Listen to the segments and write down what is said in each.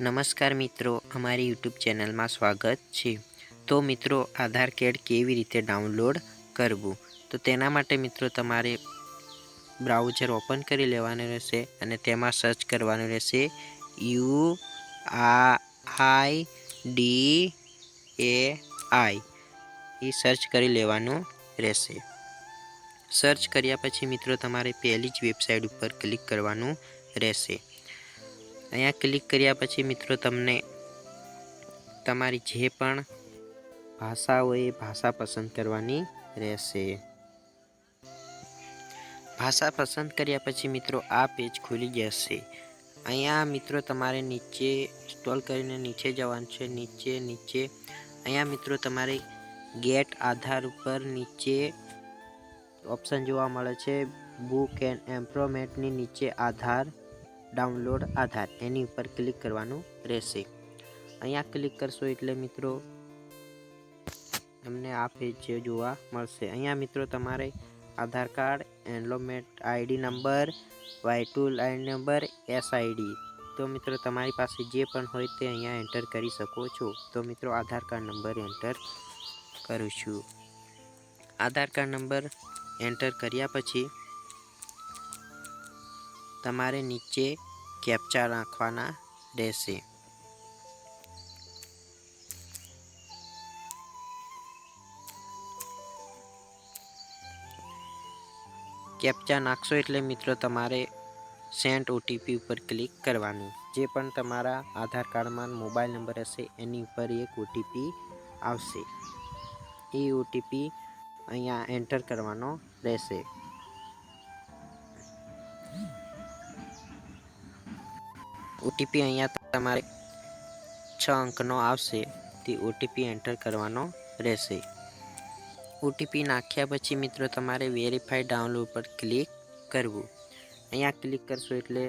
નમસ્કાર મિત્રો, અમારી યુટ્યુબ ચેનલમાં સ્વાગત છે. તો મિત્રો, આધાર કાર્ડ કેવી રીતે ડાઉનલોડ કરવું? તો તેના માટે મિત્રો, તમારે બ્રાઉઝર ઓપન કરી લેવાનું રહેશે અને તેમાં સર્ચ કરવાનું રહેશે યુ આ I D A I A search કરી લેવાનું રહેશે. સર્ચ કર્યા પછી મિત્રો, તમારે પહેલી જ વેબસાઇટ ઉપર ક્લિક કરવાનું રહેશે. અહીંયા ક્લિક કર્યા પછી મિત્રો તમને તમારી જે પણ ભાષા હોય એ ભાષા પસંદ કરવાની રહેશે. ભાષા પસંદ કર્યા પછી મિત્રો આ પેજ ખુલી જશે. અહીંયા મિત્રો તમારે નીચે સ્ટોલ કરીને નીચે જવાનું છે, નીચે નીચે. અહીંયા મિત્રો તમારે ગેટ આધાર ઉપર નીચે ઓપ્શન જોવા મળે છે બુક એન્ડ એમ્પ્રોમેન્ટની નીચે આધાર. ડાઉનલોડ આધાર એની ઉપર ક્લિક કરવાનું રહેશે. અહીંયા ક્લિક કરશો એટલે મિત્રો તમને આ પેજ જોવા મળશે. અહીંયા મિત્રો તમારે Aadhaar card enrolment ID number Y ટુ લાઇન નંબર એસઆઈડી તો મિત્રો તમારી પાસે જે પણ હોય તે અહીંયા એન્ટર કરી શકો છો. તો મિત્રો આધાર કાર્ડ નંબર એન્ટર કરું છું. આધાર કાર્ડ નંબર એન્ટર કર્યા પછી તમારે નીચે કેપ્ચા નાખવાના રહેશે કેપ્ચા નાખશો એટલે મિત્રો તમારે સેન્ટ ઓટીપી ઉપર ક્લિક કરવાનું. જે પણ તમારા આધાર કાર્ડમાં મોબાઈલ નંબર હશે, એની ઉપર એક ઓટીપી આવશે. એ ઓટીપી અહીંયા એન્ટર કરવાનો રહેશે. ઓટીપી અહીંયા તમારે છ અંકનો આવશે, તે ઓટીપી એન્ટર કરવાનો રહેશે. ઓટીપી નાખ્યા પછી મિત્રો તમારે વેરીફાઈ ડાઉનલોડ પર ક્લિક કરવું. અહીંયા ક્લિક કરશો એટલે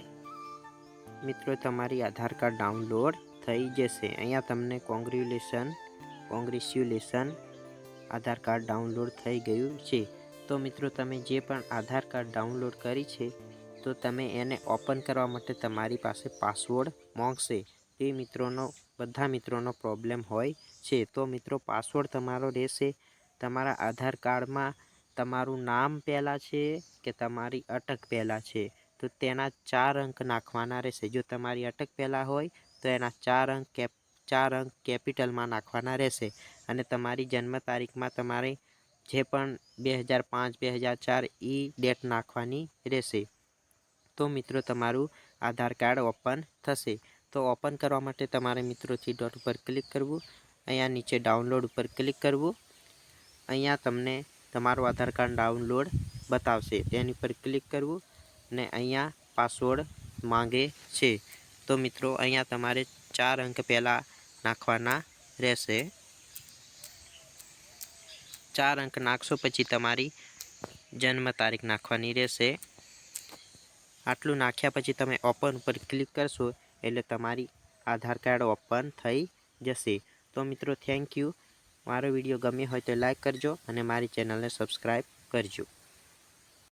મિત્રો તમારી આધાર કાર્ડ ડાઉનલોડ થઈ જશે. અહીંયા તમને congratulation congratulation Aadhaar card download થઈ ગયું છે. તો મિત્રો તમે જે પણ આધાર કાર્ડ ડાઉનલોડ કરી છે તો તમે એને ઓપન કરવા માટે તમારી પાસે પાસવર્ડ માંગશે. તે મિત્રોનો, બધા મિત્રોનો પ્રોબ્લેમ હોય છે. તો મિત્રો, પાસવર્ડ તમારો રહેશે. તમારા આધાર કાર્ડમાં તમારું નામ પહેલાં છે કે તમારી અટક પહેલાં છે? તો તેના ચાર અંક નાખવાના રહેશે. જો તમારી અટક પહેલાં હોય, તો એના ચાર અંક કેપ, ચાર અંક કેપિટલમાં નાખવાના રહેશે. અને તમારી જન્મ તારીખમાં તમારે જે પણ બે હજાર પાંચ, બે હજાર ચાર એ ડેટ નાખવાની રહેશે. તો મિત્રો તમારું આધાર કાર્ડ ઓપન થશે. તો ઓપન કરવા માટે તમારે મિત્રોથી ડોટ ઉપર ક્લિક કરવું, અહીંયા નીચે ડાઉનલોડ ઉપર ક્લિક કરવું. અહીંયા તમને તમારું આધાર કાર્ડ ડાઉનલોડ બતાવશે. તેની પર ક્લિક કરવું ને અહીંયા પાસવર્ડ માંગે છે. તો મિત્રો અહીંયા તમારે ચાર અંક પહેલાં નાખવાના રહેશે. ચાર અંક નાખશો પછી તમારી જન્મ તારીખ નાખવાની રહેશે. આટલું નાખ્યા પછી તમે ઓપન ઉપર ક્લિક કરશો એટલે તમારી આધાર કાર્ડ ઓપન થઈ જશે. તો મિત્રો થેન્ક યુ મારો વીડિયો ગમ્યો હોય તો લાઈક કરજો અને મારી ચેનલને સબસ્ક્રાઈબ કરજો.